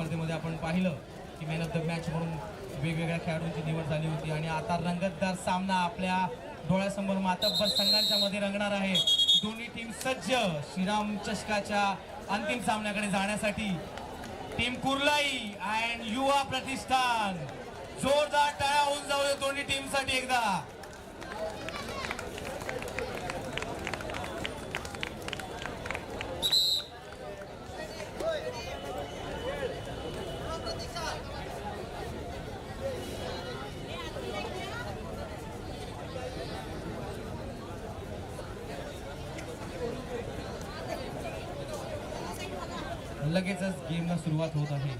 स्पर्धेमध्ये आपण पाहिलं की मॅन ऑफ द मॅच म्हणून वेगवेगळ्या खेळाडूंची निवड झाली होती. आणि आता रंगतदार सामना आपल्या डोळ्यासमोर मातब्बर संघांच्या मध्ये रंगणार आहे. दोन्ही टीम सज्ज श्रीराम चषकाच्या अंतिम सामन्याकडे जाण्यासाठी. टीम कुर्लाई अँड युवा प्रतिष्ठान. जोरदार टाळ्या होऊन जाऊ दोन्ही टीमसाठी एकदा लगेचच गेमला सुरुवात होत आहे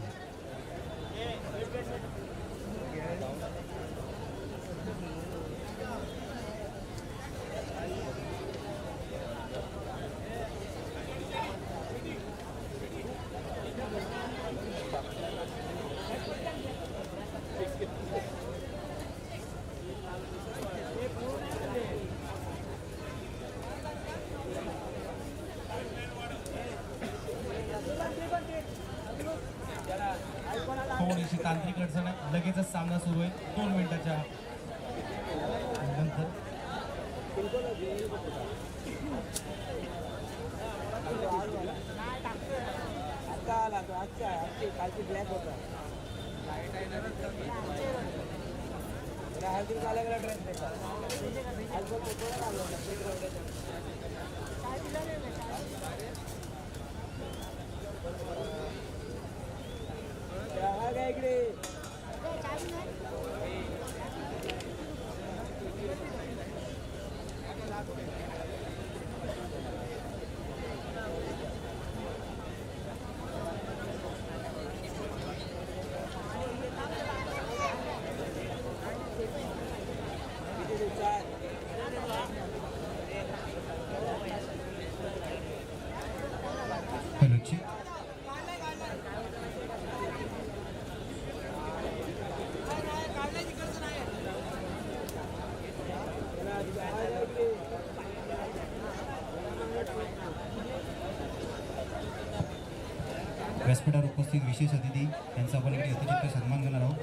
थोडीशी आहे लगेचच सामना सुरू आहे. दोन मिनिटाच्या नंतर. आला तो आजची ब्लॅक होता हळदी ड्रेस त्याचा आज बघ तो कोणाला आला होता? पेट रवड्याचा. हा काय इकडे किती चार हॅलो चेक हा काय इकडे व्यासपीठावर उपस्थित विशेष अतिथी यांचा आपण इकडे यथोचित सन्मान करणार आहोत.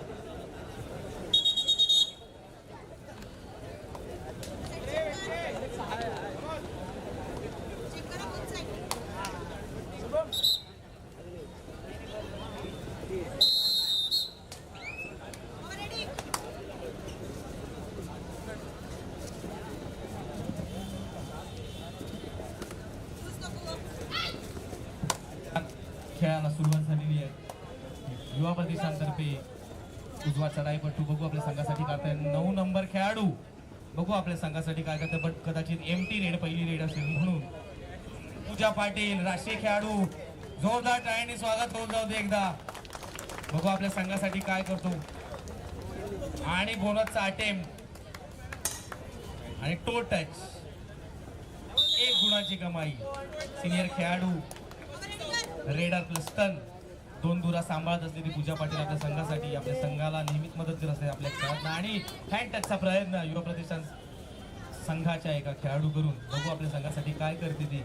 खेळाला सुरुवात आहे युवा प्रतिष्ठानतर्फे उजवा चढाईपटू. बघू आपल्या संघासाठी करताय. नऊ नंबर खेळाडू. बघू आपल्या संघासाठी काय करतात बट कदाचित एम टी रेड पहिली रेड असेल म्हणून. पूजा पाटील राष्ट्रीय खेळाडू. जोरदार टाळ्याने स्वागत होऊन जाऊ दे एकदा. बघू आपल्या संघासाठी काय करतो. आणि बोनसचा अटेम्प्ट आणि टो टच एक गुणाची कमाई. सिनियर खेळाडू. रेडर प्लस टन दोन दुरा सांभाळत असलेली पूजा पाटील आपल्या संघासाठी आपल्या संघाला नेहमीच मदत करत असते आपल्या खेळात आणि हँड टचचा प्रयत्न युवा प्रतिष्ठान संघाच्या एका खेळाडू करून. बघू आपल्या संघासाठी काय करते ती.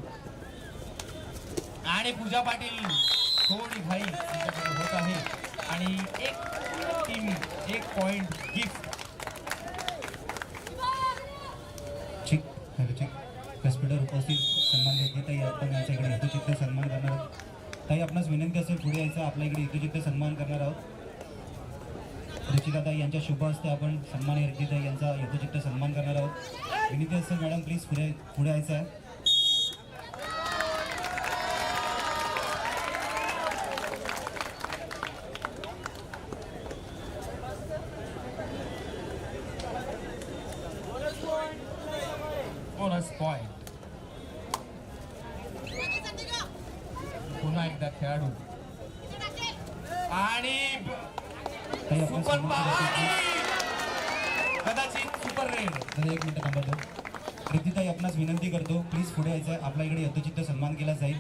आणि पूजा पाटील थोडी घाई होत आहे. आणि एक टीम एक पॉइंट गिफ्ट ठीक हॅलो उपस्थित सन्मान घेत तर आपण यांच्या सन्मान करणार. ताई आपणास विनंती असेल पुढे यायचं आपल्या इकडे यथोचित सन्मान करणार आहोत. रुचिकाताई यांच्या शुभ हस्ते आपण सन्मान ताई यांचा यथोचित सन्मान करणार आहोत. विनंती असेल मॅडम प्लीज पुढे पुढे यायचं आहे बोनस पॉइंट पुन्हा एकदा खेळाडू आणि ताई आपण सुपर सन्मान आणि करतो. कदाचित सुपर रेड दादा एक मिनिट थांबा तो प्रीतीताई आपणास विनंती करतो प्लीज पुढे यायचं. आपल्या इकडे यथोचित सन्मान केला जाईल.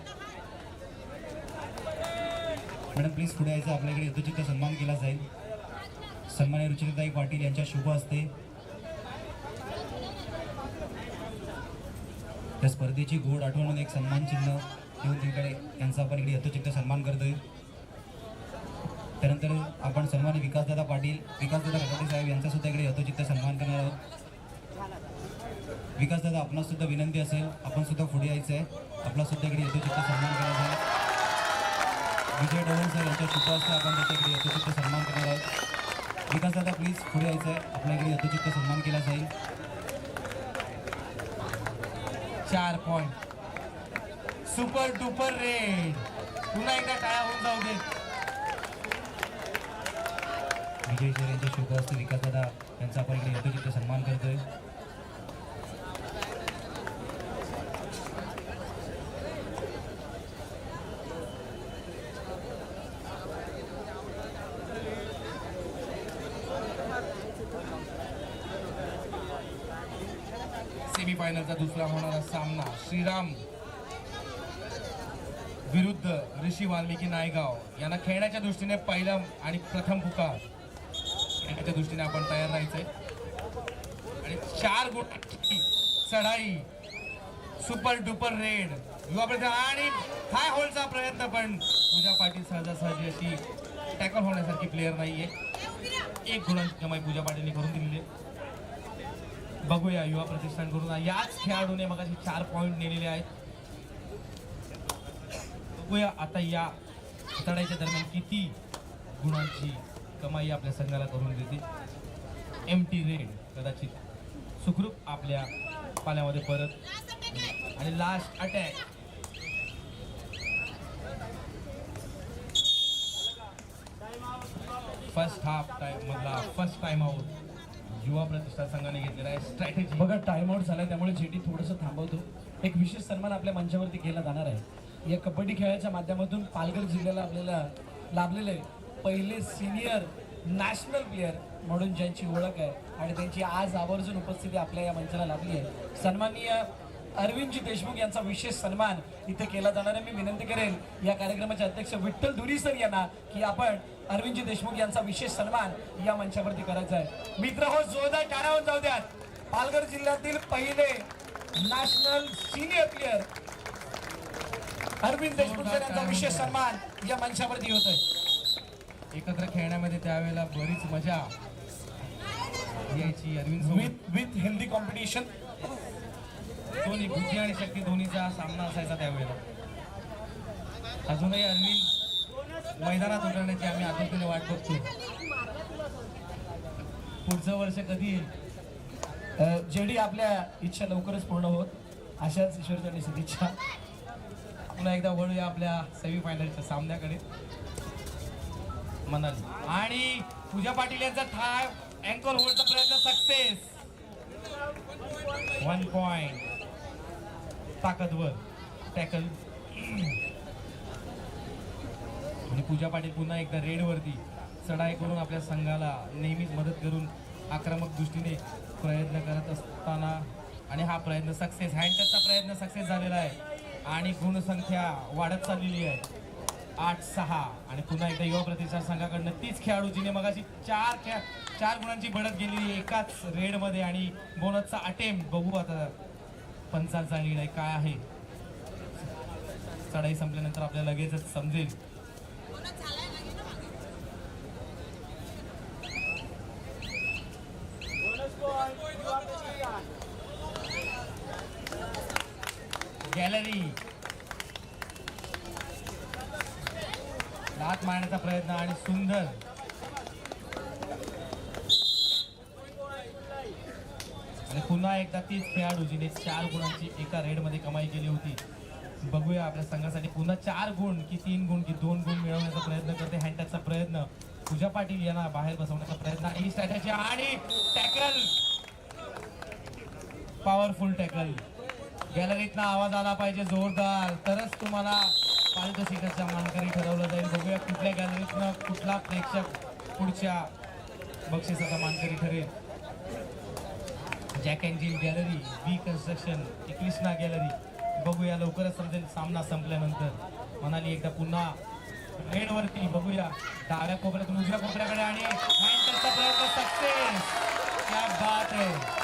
मॅडम प्लीज पुढे यायचं. आपल्या इकडे यथोचित सन्मान केला जाईल. सन्मान्य रुचिरताई पाटील यांच्या शुभ असते त्या स्पर्धेची गोड आठवण म्हणून एक सन्मान चिन्ह घेऊन तिकडे यांचा आपण इकडे यथोचित सन्मान करतो त्यानंतर आपण सन्मानी विकासदादा पाटील विकासदादा कटाटे साहेब यांचा सुद्धा इकडे यथोचित सन्मान करणार आहोत. विकास दादा आपणास सुद्धा विनंती असेल. आपण सुद्धा पुढे यायचं आहे आपला सुद्धा इकडे यथोचित्त सन्मान करणार आहे. विजय डवळ सर यांच्या सुद्धा आपण त्याच्या इकडे यथोचित्त सन्मान करणार आहोत. विकासदादा प्लीज पुढे यायचं आहे आपल्या इकडे सन्मान केला जाईल. चार पॉईंट सुपर डुपर रेड पुन्हा एकदा टाळ्या होऊन जाऊ दे. विजय सर यांच्या शुभास्ते विकासदादा यांचा आपण इकडे यथोचित्त सन्मान करतोय. सेमीफायनलचा दुसरा होणारा सामना श्रीराम विरुद्ध ऋषी वाल्मिकी नायगाव. यांना खेळण्याच्या दृष्टीने पहिला आणि प्रथम पुकार. खेळण्याच्या दृष्टीने आपण तयार राहायचंय. आणि चार गुणांची चढाई सुपर डुपर रेड युवा प्रयत्न आणि हाय होल्डचा प्रयत्न पण पूजा पाटील सहजासहजी अशी टॅकल होण्यासारखी प्लेअर नाहीये. एक गुणांची कमाई पूजा पाटीलने करून दिलेली आहे. बघूया युवा प्रतिष्ठानकडून. याच खेळाडूने मग चार पॉईंट नेलेले आहेत. बघूया आता या चढाईच्या दरम्यान किती गुणांची कमाई आपल्या संघाला करून देते. एम टी रेड कदाचित सुखरूप आपल्या पाल्यामध्ये परत. आणि last attack first half time मधला first time out Yuva Pratishthan संघाने घेतलेला आहे. स्ट्रॅटेजी बघा टाइम झाला त्यामुळे जेटी थोडंसं थांबवतो. एक विशेष सन्मान आपल्या मंचावरती केला जाणार आहे. या कबड्डी खेळाच्या माध्यमातून पालघर जिल्ह्याला आपल्याला लाभलेले पहिले सिनियर नॅशनल प्लेअर म्हणून ज्यांची ओळख आहे आणि त्यांची आज आवर्जून उपस्थिती आपल्या या मंचाला लाभली आहे. सन्माननीय अरविंदजी देशमुख यांचा विशेष सन्मान इथे केला जाणार आहे. मी विनंती करेन या कार्यक्रमाचे अध्यक्ष विठ्ठल धुरी सर यांना की आपण अरविंदजी देशमुख यांचा विशेष सन्मान या मंचावरती करायचा आहे. मित्र हो जोरदार टाळ्यावर जाऊ द्यात. पालघर जिल्ह्यातील पहिले national senior player Arvind Deshmukh sir यांचा विशेष सन्मान या मंचावरती होत आहे. एकत्र खेळण्यामध्ये त्यावेळेला बरीच मजा यायची Arvind with with healthy competition दोन्ही बुद्धी आणि शक्ती दोन्हीचा सामना असायचा त्यावेळेला. अजूनही अरविंद मैदानात उतरण्याची आम्ही आतुरतेने वाट बघतो पुढचं वर्ष कधी येईल? जेडी आपल्या इच्छा लवकरच पूर्ण होत. अशाच ईश्वरच्या सदिच्छा पुन्हा एकदा वळूया आपल्या सेमीफायनलच्या सामन्याकडे. मनाली. आणि पूजा पाटील यांचा थाय अँकर होल्डचा प्रयत्न सक्सेस वन पॉइंट ताकदवर. टॅकल आणि पूजा पाटील पुन्हा एकदा रेडवरती चढाई करून आपल्या संघाला नेहमीच मदत करून आक्रमक दृष्टीने प्रयत्न करत असताना आणि हा प्रयत्न सक्सेस हँडचा प्रयत्न सक्सेस झालेला आहे. आणि गुणसंख्या वाढत चाललेली आहे. आठ सहा आणि पुन्हा एकदा युवा प्रतिसाद संघाकडनं तीच खेळाडू जिने मगाशी चार खेळ चार गुणांची बढत गेलेली एकाच रेडमध्ये आणि बोनसचा अटेम्प्ट बघू आता पंचांचा निर्णय काय आहे. चढाई संपल्यानंतर आपल्याला लगेचच समजेल. गॅलरी. लात मारण्याचा प्रयत्न आणि सुंदर. आणि पुन्हा एकदा तीच खेळाडू जिने चार गुणांची एका रेडमध्ये कमाई केली होती. बघूया आपल्या संघासाठी. पुन्हा चार गुण की तीन गुण की दोन गुण मिळवण्याचा प्रयत्न करते हँडटॅकचा प्रयत्न. पूजा पाटील यांना बाहेर बसवण्याचा प्रयत्न ही स्ट्रॅटेजी आणि टॅकल पॉवरफुल टॅकल गॅलरीतनं आवाज आला पाहिजे जोरदार. तरच तुम्हाला पारितोषिकाचा मानकरी ठरवलं जाईल. बघूया कुठल्या गॅलरीतनं कुठला प्रेक्षक पुढच्या बक्षिसाचा मानकरी ठरेल. Jack and Jim gallery B construction ती कृष्णा गॅलरी बघूया लवकरच समजेल सामना संपल्यानंतर. म्हणाली एकदा पुन्हा रेडवरती बघूया. डाव्या कोपऱ्यातून उजव्या कोपऱ्याकडे आणि प्रयत्न सक्सेस! क्या बात आहे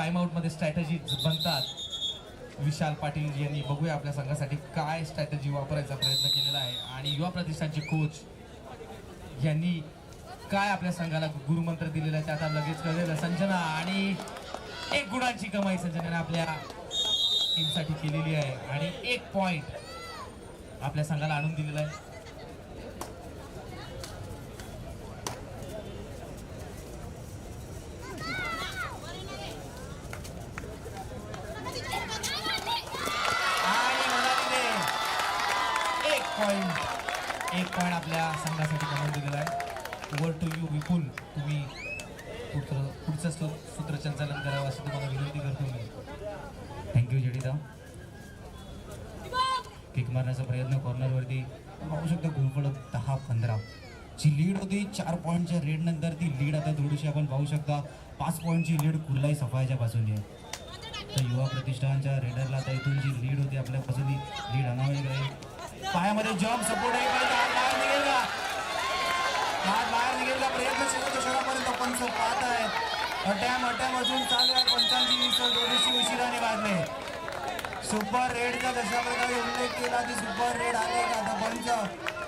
टाइमआउटमध्ये स्ट्रॅटजी स्ट्रॅटेजी बनतात. विशाल पाटील यांनी बघूया आपल्या संघासाठी काय स्ट्रॅटेजी वापरायचा प्रयत्न केलेला आहे. आणि युवा प्रतिष्ठानचे कोच यांनी काय आपल्या संघाला गुरुमंत्र दिलेला आहे ते आता लगेच कळलेलं. संजना आणि एक गुणांची कमाई संजनाने आपल्या टीमसाठी केलेली आहे. आणि एक पॉईंट आपल्या संघाला आणून दिलेला आहे आणि म्हणालीने एक पॉइंट एक पॉइंट आपल्या संघासाठी कमवून दिलेला आहे वर टू यू विपुल तुम्ही पुढचं पुढचं स्लो- सूत्रसंचालन करावं अशी तुम्हाला विनंती करतो मी थँक्यू जडिता किक मारण्याचा प्रयत्न कॉर्नरवरती पाहू शकता गुलफळ दहा पंधरा जी लीड होती चार पॉईंटच्या रेड नंतर ती लीड आता थोडीशी आपण पाहू शकता. पाच पॉईंटची लीड कुर्लाई सफायच्या बाजूने आहे. तर युवा प्रतिष्ठानच्या रेडरला आता इथून जी लीड होती आपल्या बाजूनी लीड आणावी लागेल पायामध्ये जॉब सपोर्ट आहे. पण हात बाहेर निघेल का? हात बाहेर निघेल का? प्रयत्न शेवट क्षणापर्यंत पंच पाहत आहे. अटॅम अटॅम अजून चालू आहे. पंचांची विसर थोडीशी उशिराने वाजले. सुपर रेडचा जशा प्रकारे उल्लेख केला. की सुपर रेड आले का? आता पंच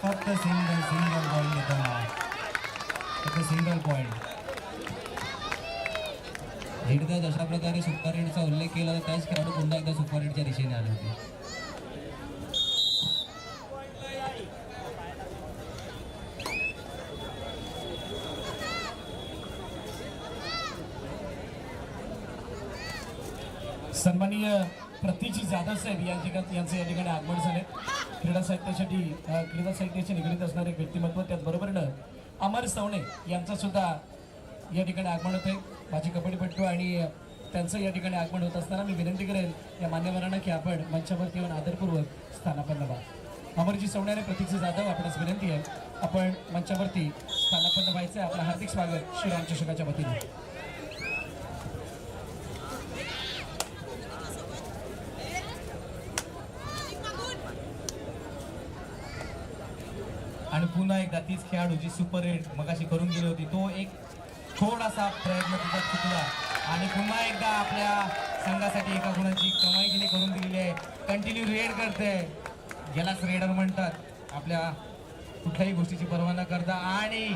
फक्त सिंगल सिंगल बॉल देताना फक्त सिंगल पॉईंट रेडचा जशा प्रकारे सुपर रेडचा उल्लेख केला तर त्याच खेळाडू पुन्हा एकदा सुपर रेडच्या दिशेने आले होते. सन्माननीय प्रतीजी जाधव साहेब या ठिकाणी यांचे या ठिकाणी आगमन झाले. क्रीडा साहित्यासाठी क्रीडा साहित्याशी निगडीत असणारे व्यक्तिमत्व त्याचबरोबर अमर सवणे यांचं सुद्धा या ठिकाणी आगमन होते माझे कबड्डीपट्टू आणि त्यांचं या ठिकाणी आगमन होत असताना मी विनंती करेल या मान्यवरांना की आपण मंचावरती येऊन आदरपूर्वक स्थानापन्न व्हा. अमरजी सवणे आणि प्रतीकजी जाधव आपणास विनंती आहे आपण मंचावरती स्थानापन्न व्हायचं आहे आपलं हार्दिक स्वागत श्री रामचषकाच्या वतीने. आणि पुन्हा एकदा तीच खेळाडू जी सुपर रेड मगाशी करून गेली होती तो एक थोडासा प्रयत्न तिचा चुकला. आणि पुन्हा एकदा आपल्या संघासाठी एका गुणाची कमाई तिने करून दिलेली आहे. कंटिन्यू रेड करते. यालाच रेडर म्हणतात. आपल्या कुठल्याही गोष्टीची पर्वा न करता. आणि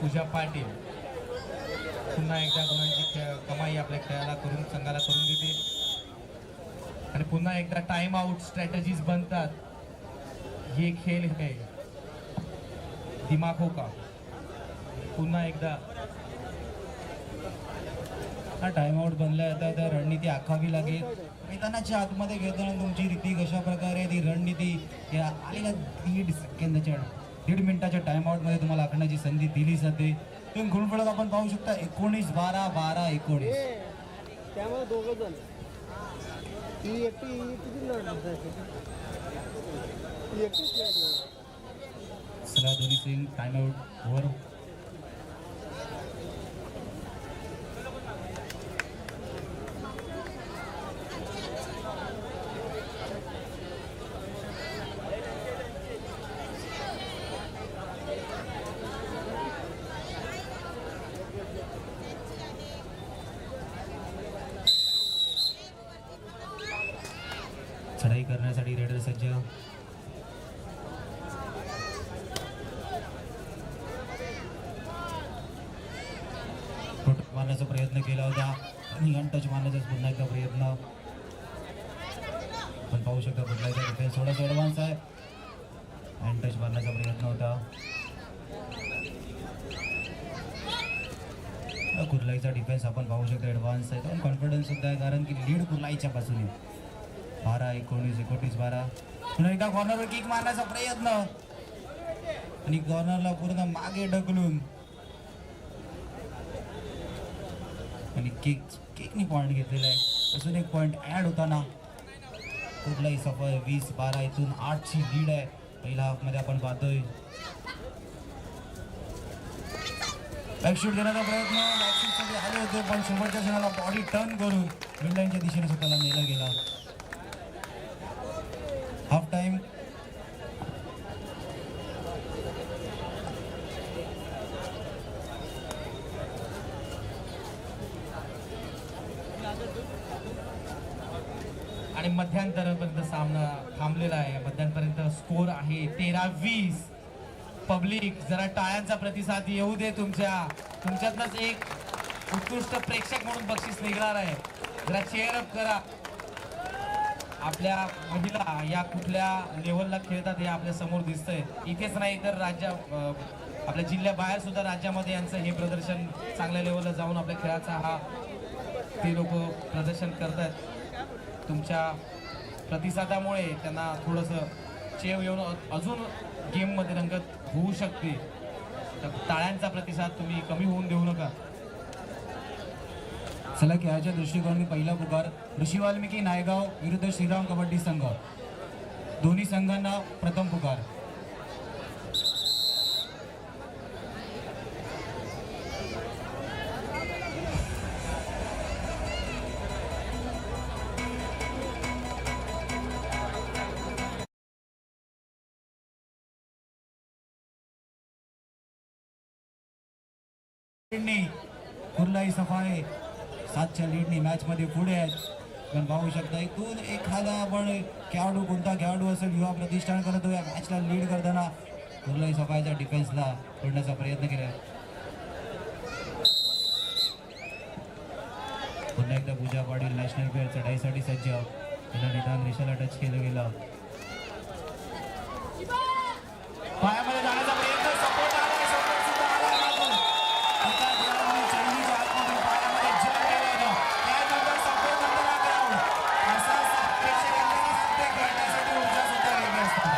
पूजा पाटील पुन्हा एकदा गुणांची खेळ कमाई आपल्या खेळाला करून संघाला करून देते. आणि पुन्हा एकदा टाइम आउट स्ट्रॅटेजीज बनतात. हे खेळ हे दिमागो हो का? पुन्हा एकदा. हा टाईमआउट बनलाय आता त्या रणनीती आखावी लागेल. मैदानाच्या आतमध्ये घेताना तुमची रीती कशा प्रकारे ती रणनीती या आलेल्या दीड सेकंदाच्या दीड मिनिटाच्या टाईमआउटमध्ये तुम्हाला आखण्याची संधी दिली जाते. तुम्ही घुणफळत आपण पाहू शकता एकोणीस बारा बारा एकोणीस. त्यामुळे दोघं जण. ही एकटी किती एकटीच खेळली सला Dhoni Singh time out over चढाई करण्यासाठी रेडर सज्ज फुट मारण्याचा प्रयत्न केला होता. आणि अनटच मारण्याचा पुन्हा एकदा प्रयत्न. पण पाहू शकता कुठला एकदा डिफेन्स थोडासा ॲडव्हान्स आहे. अनटच मारण्याचा प्रयत्न होता. कुर्लाईचा डिफेन्स आपण पाहू शकतो ॲडव्हान्स आहे. पण कॉन्फिडन्स सुद्धा आहे कारण की लीड कुर्लाईच्या पासून बारा एकोणीस एकोणीस बारा. पुन्हा एकदा कॉर्नरवर किक मारण्याचा प्रयत्न. आणि कॉर्नरला पूर्ण मागे ढकलून खाली केक केकनी पॉईंट घेतलेला आहे. अजून एक पॉईंट ॲड होताना. कुठलाही सफर वीस बारा इथून आठची लीड आहे. पहिल्या हाफमध्ये आपण पाहतोय. बॅकशूट देण्याचा प्रयत्न. बॅकशूटसाठी आले होते पण शेवटच्या क्षणाला बॉडी टर्न करून मिडलाईनच्या दिशेने स्वतःला नेला गेला. हाफ टाईम आणि मध्यांतरापर्यंत सामना थांबलेला आहे. मध्यांपर्यंत स्कोर आहे तेरा वीस. पब्लिक जरा टाळ्यांचा प्रतिसाद येऊ दे तुमच्या. तुमच्यातनंच एक उत्कृष्ट प्रेक्षक म्हणून बक्षीस निघणार आहे. जरा चेअरअप करा. आपल्या महिला या कुठल्या लेवलला खेळतात हे आपल्यासमोर दिसतंय. इथेच नाही तर राज्या आपल्या जिल्ह्याबाहेर सुद्धा राज्यामध्ये यांचं हे प्रदर्शन चांगल्या लेवलला जाऊन आपल्या खेळाचा हा ते लोक प्रदर्शन करतात तुमच्या प्रतिसादामुळे त्यांना थोडंसं चेव येऊन अजून गेममध्ये रंगत होऊ शकते. तर टाळ्यांचा प्रतिसाद तुम्ही कमी होऊन देऊ नका. चला खेळाच्या दृष्टिकोनाने पहिला पुकार ऋषी वाल्मिकी नायगाव विरुद्ध श्रीराम कबड्डी संघ. दोन्ही संघांना प्रथम पुकार. लीडनी कुर्लाई सफाळे सातच्या लीडनी मॅच मध्ये पुढे आहेत. पण पाहू शकता इथून एखादा आपण खेळाडू कोणता खेळाडू असेल युवा प्रतिष्ठान करतो या मॅचला लीड करताना कुर्लाई सफाळ्याच्या डिफेन्सला तोडण्याचा प्रयत्न केला. पुन्हा एकदा पूजा पाटील नॅशनल प्लेअर चढाईसाठी सज्ज. तिला निदान रेषेला टच केलं गेलं पायामध्ये जाण्याचा प्रयत्न सपोर्ट आला सपोर्ट सुद्धा आला मागून. एका खेळाडूने चैनीच्या आतमधून पायामध्ये जंप केलं होतं. त्यानंतर support नंतर हा ground. असा साथ प्रेक्षकांना साथ ते खेळण्यासाठी ऊर्जा सुद्धा वेगळी असते.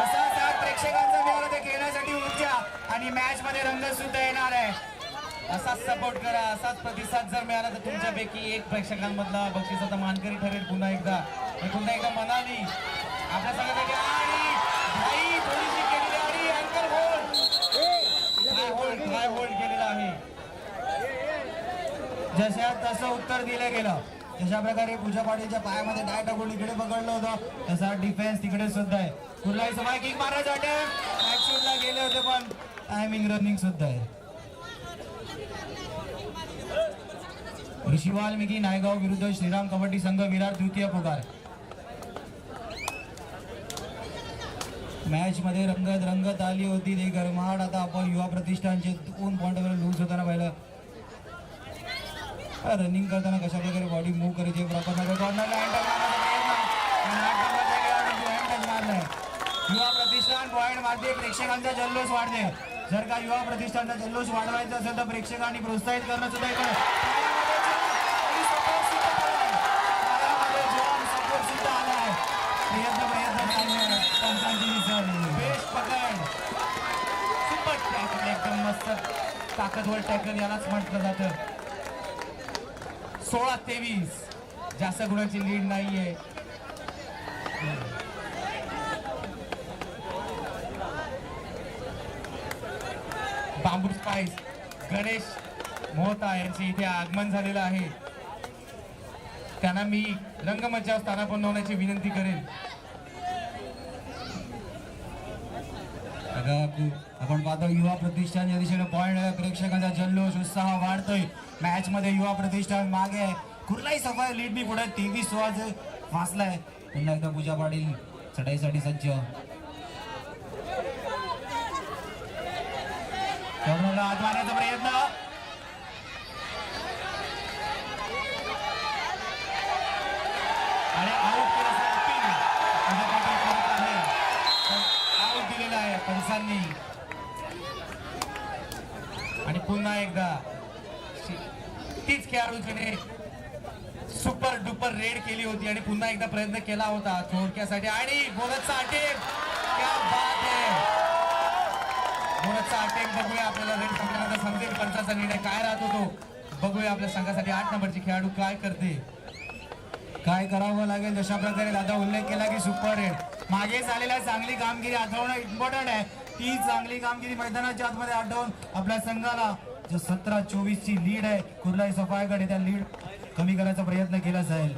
असा साथ प्रेक्षकांचा मिळाला ते खेळण्यासाठी ऊर्जा आणि मॅच मध्ये रंग सुद्धा येणार आहे असाच सपोर्ट करा असाच प्रतिसाद जर मिळाला तर तुमच्यापैकी एक प्रेक्षकांमधला बक्षिसाचा मानकरी ठरेल पुन्हा एकदा. पुन्हा एकदा मनाली आपल्या सगळ्यासाठी आणि थोडीशी केलेली आणि अँकर होल्ड काय होल्ड काय होल्ड केलेला आहे. जशा तसं उत्तर दिलं गेलं. जशा प्रकारे पूजा पाटीलच्या पायामध्ये डाय टाकून इकडे पकडलं होतं तसा डिफेन्स तिकडे सुद्धा आहे. कुठलाही समाय किक मारायचं अटेम्प्ट गेले होते पण टायमिंग रनिंग सुद्धा आहे. ऋषी वाल्मिकी नायगाव विरुद्ध श्रीराम कबड्डी संघ विरार तृतीय पुकार. मॅच मध्ये रंगत रंगत आली होती ते गरमाट. आता आपण युवा प्रतिष्ठानचे दोन पॉईंटवर लूज होताना पाहिलं. रनिंग करताना कशा प्रकारे बॉडी मूव्ह करायची प्रॉपर युवा प्रतिष्ठान पॉईंट मारते. प्रेक्षकांचा जल्लोष वाढते. जर का युवा प्रतिष्ठानचा जल्लोष वाढवायचा असेल तर प्रेक्षकांनी प्रोत्साहित करणं सुद्धा पंचांची बेस्ट पकड. सुपर टॅकल एकदम मस्त ताकदवर टॅकल यालाच म्हटलं जातं. सोळा तेवीस. जास्त गुणाची लीड नाहीये. बांबू स्पाइस गणेश मोहता यांचे इथे आगमन झालेलं आहे. त्यांना मी रंगमंचावर स्थानापन्न होण्याची विनंती करेन बघा, कु- आपण पाहतो युवा प्रतिष्ठान या दिशेने पॉईंट प्रेक्षकांचा जल्लोष उत्साह वाढतोय मॅच मध्ये युवा प्रतिष्ठान मागे आहे कुर्लाई सफाई लीडनी पुढे तेवीस वाज फासलाय पुन्हा एकदा पूजा पाटील चढाईसाठी सज्ज आत मारण्याचा प्रयत्न आहे आणि पुन्हा एकदा तीच खेळाडूने सुपर डुपर रेड केली होती आणि पुन्हा एकदा प्रयत्न केला होता थोडक्यासाठी. आणि गोलचा अटेम क्या बात आहे गोलचा अटेम बघूया आपल्याला रेड संपल्यानंतर समजेल पंचाचा निर्णय. काय राहतो तो? बघूया आपल्या संघासाठी आठ नंबरची खेळाडू काय करते. काय करावं लागेल? जशा प्रकारे दादा उल्लेख केला की सुपर हिट. मागे झालेल्या चांगली कामगिरी आठवणं इम्पॉर्टंट आहे. ती चांगली कामगिरी मैदानाच्या आतमध्ये आठवून आपल्या संघाला जो सतरा चोवीस ची लीड आहे कुर्लाई सफायकडे त्या लीड कमी करायचा प्रयत्न केला जाईल.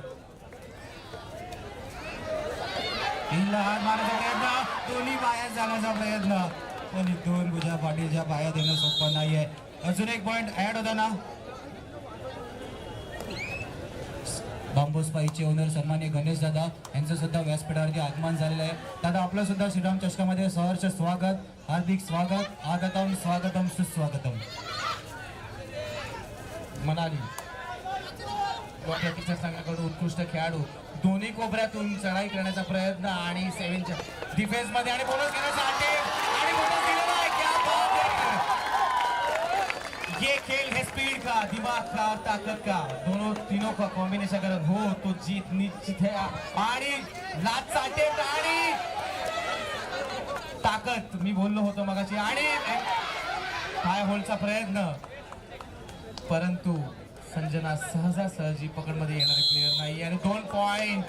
हात मारण्याचा प्रयत्न. दोन्ही बाहेर जाण्याचा प्रयत्न. पण ही दोन पाटीलच्या पायात येणं सोपं नाहीये. अजून एक पॉइंट ऍड होता ना बांबू स्पाईचे ओनर सन्मान्य गणेश दादा यांचं सुद्धा व्यासपीठावरती आगमन झालेलं आहे. दादा आपलं सुद्धा श्रीराम चषकामध्ये सहर्ष स्वागत हार्दिक स्वागत आगतम स्वागतम सुस्वागतम. मनाली. टीचर संघाकडून उत्कृष्ट खेळाडू. दोन्ही कोपऱ्यातून चढाई करण्याचा प्रयत्न आणि सेव्हनच्या डिफेन्समध्ये आणि बोलत घेण्याचा अटेम्प्ट आणि bonus दिलेला आहे. क्या बात है! ये खेल है स्पीड का? दिमाग का? और ताकत का? दोनों तीनों का कॉम्बिनेशन अगर हो तो जीत निश्चित है। आणि लाचचा अटेम्प्ट आणि ताकद मी बोललो होतो मगाशी. आणि हाय होलचा प्रयत्न. परंतु संजना सहजासहजी पकडमध्ये येणारे प्लेअर नाही आणि दोन पॉइंट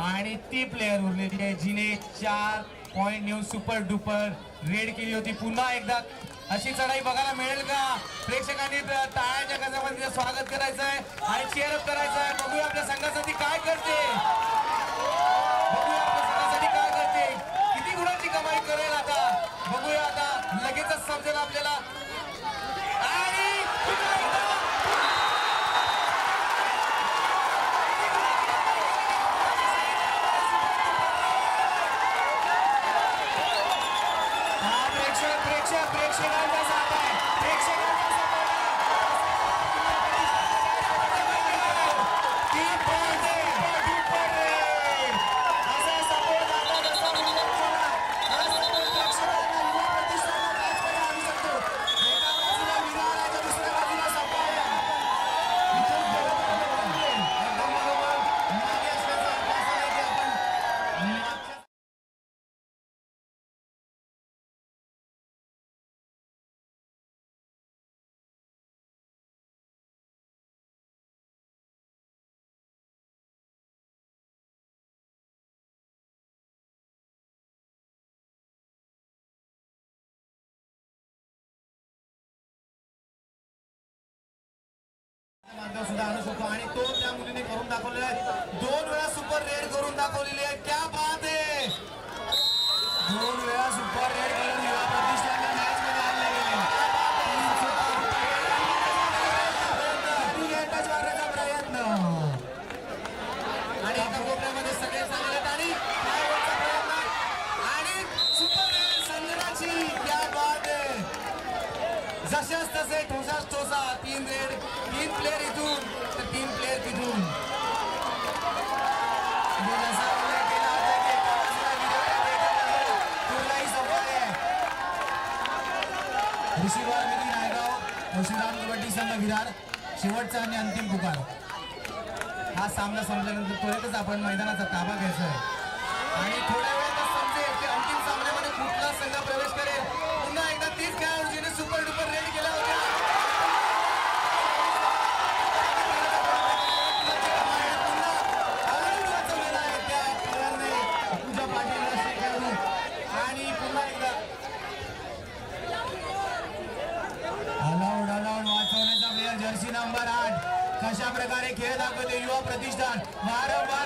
आणि ती प्लेअर उरलेली आहे जिने चार पॉइंट नेऊन सुपर डुपर रेड केली होती. पुन्हा एकदा अशी चढाई बघायला मिळेल का? प्रेक्षकांनी टाळ्याच्या गजामध्ये स्वागत करायचंय आणि चेअरअप करायचं आहे बघूया आपल्या संघासाठी काय करते. सुद्धा आणू शकतो आणि तो त्या मुलीने करून दाखवलेला आहे. दोन वेळा सुपर रेड करून दाखवलेली आहे. शेवटचा आणि अंतिम पुकार हा सामना संपल्यानंतर त्वरितच आपण मैदानाचा ताबा घ्यायचा आहे. आणि थोड्या वेळातच समजेल की अंतिम सामन्यामध्ये कुठला संघ प्रवेश करेल पुन्हा एकदा तीच खेळाडू जिने सुपर डुपर रेड केल्या होत्या पुन्हा आनंद वाचवलेला आहे त्या प्लेयरने पूजा पाटील राष्ट्रीय खेळाडू आणि पुन्हा एकदा अलाउड अलाउड वाचवण्याचा प्लेअर जर्सी नंबर आठ कशा प्रकारे खेळ दाखवते युवा प्रतिष्ठान. वारंवार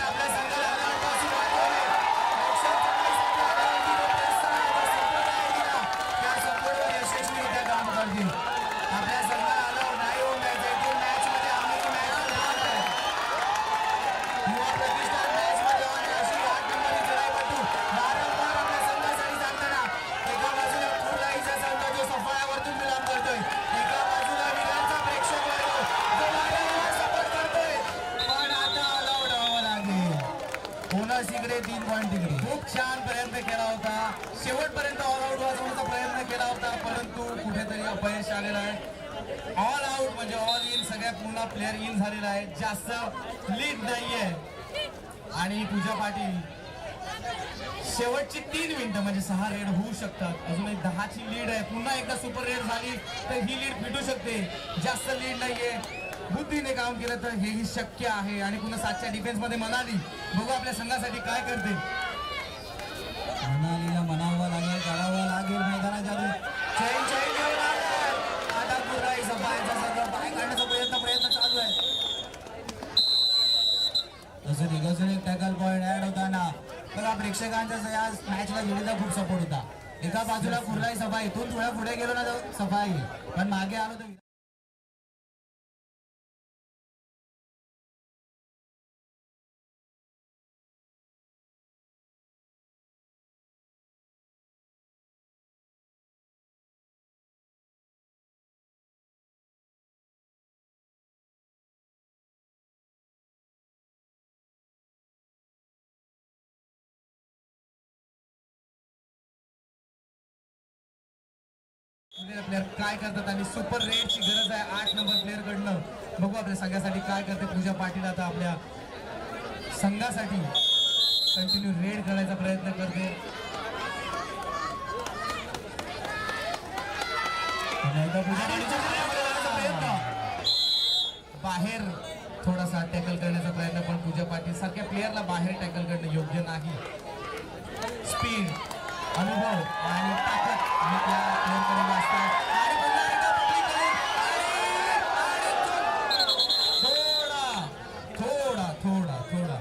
केला होता परंतु कुठेतरी अपयश आलेलं आहे. ऑल आउट म्हणजे ऑल इन सगळ्या पूर्ण प्लेअर इन झालेला आहे. जास्त लीड नाहीये. आणि पूजा पाटील शेवटची तीन मिनिटं म्हणजे सहा रेड होऊ शकतात. अजून एक दहाची लीड आहे. पुन्हा एकदा सुपर रेड झाली तर ही लीड फिटू शकते. जास्त लीड नाहीये. बुद्धीने काम केलं तर हेही शक्य आहे. आणि पुन्हा सातच्या डिफेन्समध्ये म्हणाली बघू आपल्या संघासाठी काय करते मनालीला म्हणावं लागेल करावं लागेल मैदानाच्या आधी. चैन चैन घेऊन आलाय. आता कुर्लाई सफाई तसं निघसून एक टॅकल पॉईंट ऍड होताना बघा प्रेक्षकांचा या मॅचला गेलेला खूप सपोर्ट होता. एका बाजूला कुर्लाई सफाई इथून थोड्या पुढे गेलो ना सफाई पण मागे आलो तर प्लेअर काय करतात आणि सुपर रेडची गरज आहे आठ नंबर प्लेअर कडनं. बघू आपल्या संघासाठी काय करते पूजा पाटील आता आपल्या संघासाठी. कंटिन्यू रेड करण्याचा प्रयत्न करते. बाहेर थोडासा टॅकल करण्याचा प्रयत्न पण पूजा पाटील सारख्या प्लेअरला बाहेर टॅकल करणं योग्य नाही. स्पीड अनुभव आणि थोडा थोडा थोडा. थोडा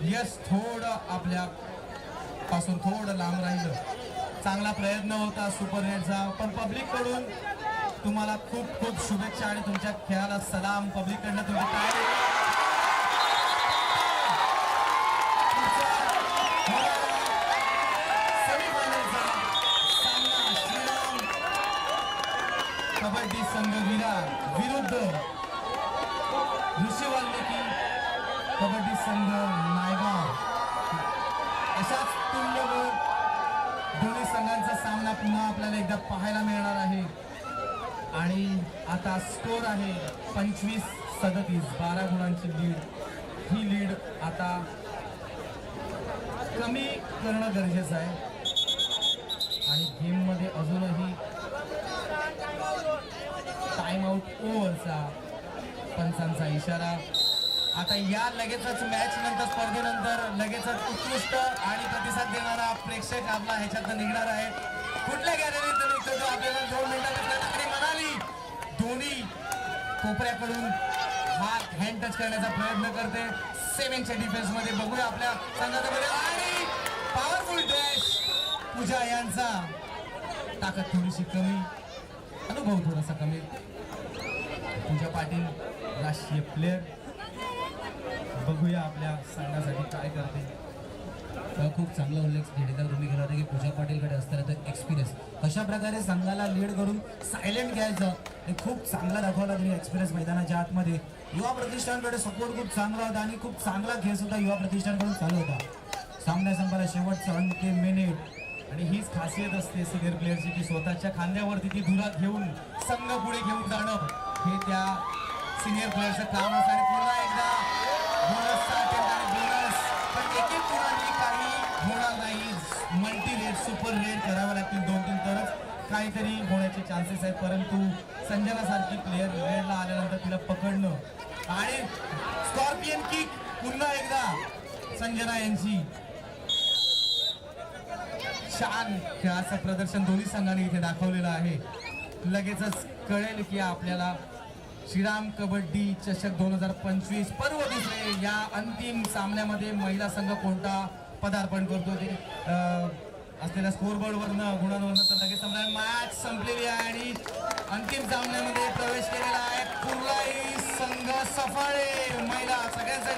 यस थोडं. आपल्या पासून थोडं. लांब राहिलं. चांगला प्रयत्न होता सुपर नेटचा पण पब्लिककडून तुम्हाला खूप खूप शुभेच्छा आणि तुमच्या खेळाला सलाम पब्लिक कडनं तुमची संघ नायगाव. अशाच तुल्यबळ दोन्ही संघांचा सामना पुन्हा आपल्याला एकदा पाहायला मिळणार आहे. आणि आता स्कोर आहे पंचवीस सदतीस बारा गुणांची लीड ही लीड आता कमी करणं गरजेचं आहे. आणि गेममध्ये अजूनही टाइम आउट ओव्हरचा पंचांचा इशारा. आता या लगेचच मॅच नंतर स्पर्धेनंतर लगेचच उत्कृष्ट आणि प्रतिसाद देणारा प्रेक्षक आपला ह्याच्यातनं निघणार आहे. कुठल्या गॅलरीत निघतो आपल्याला दोन मिनिटात म्हणाली दोन्ही कोपऱ्याकडून हात हँड टच करण्याचा प्रयत्न करते. सेव्हिंगच्या डिफेन्समध्ये बघूया आपल्या संघामध्ये. आणि पॉवरफुल डॅश पूजा यांचा. ताकद थोडीशी कमी. अनुभव थोडासा कमी. पूजा पाटील राष्ट्रीय प्लेअर बघूया आपल्या संघासाठी काय करते. खूप चांगला उल्लेख खेळीदार तुम्ही केला होता की पूजा पाटीलकडे असताना तर एक्सपिरियन्स कशा प्रकारे संघाला लीड करून सायलेंट घ्यायचं हे खूप चांगला दाखवला तुम्ही एक्सपिरियन्स मैदानाच्या आतमध्ये. युवा प्रतिष्ठानकडे सपोर्ट खूप चांगला होता आणि खूप चांगला खेळ सुद्धा युवा प्रतिष्ठानकडून चालू होता. सामना संपाला शेवटचा अंके मिनिट आणि हीच खासियत असते सिनियर प्लेअरची की स्वतःच्या खांद्यावरती ती धुरा घेऊन संघ पुढे घेऊन जाणं. हे त्या सिनियर प्लेअरचं काम असतं आणि पुन्हा एकदा एक एक गुणांनी काही होणार नाही मल्टी रेड सुपर रेड करावं लागतील दोन तीन तरच. काहीतरी होण्याचे चान्सेस आहेत परंतु संजना सारखी प्लेअर रेडला आल्यानंतर तिला पकडणं. आणि स्कॉर्पियन किक पुन्हा एकदा संजना यांची. छान खेळाचं प्रदर्शन दोन्ही संघाने इथे दाखवलेलं आहे. लगेचच कळेल की आपल्याला श्रीराम कबड्डी चषक दोन हजार पंचवीस पर्व दुसरे या अंतिम सामन्यामध्ये महिला संघ कोणता पदार्पण करतो ते असलेल्या असलेल्या स्कोरबोर्डवरनं गुणांवरनं तर लगेच समजा मॅच संपलेली आहे आणि अंतिम सामन्यामध्ये प्रवेश केलेला आहे. कुर्लाई संघ सफाळे महिला सगळ्यांसाठी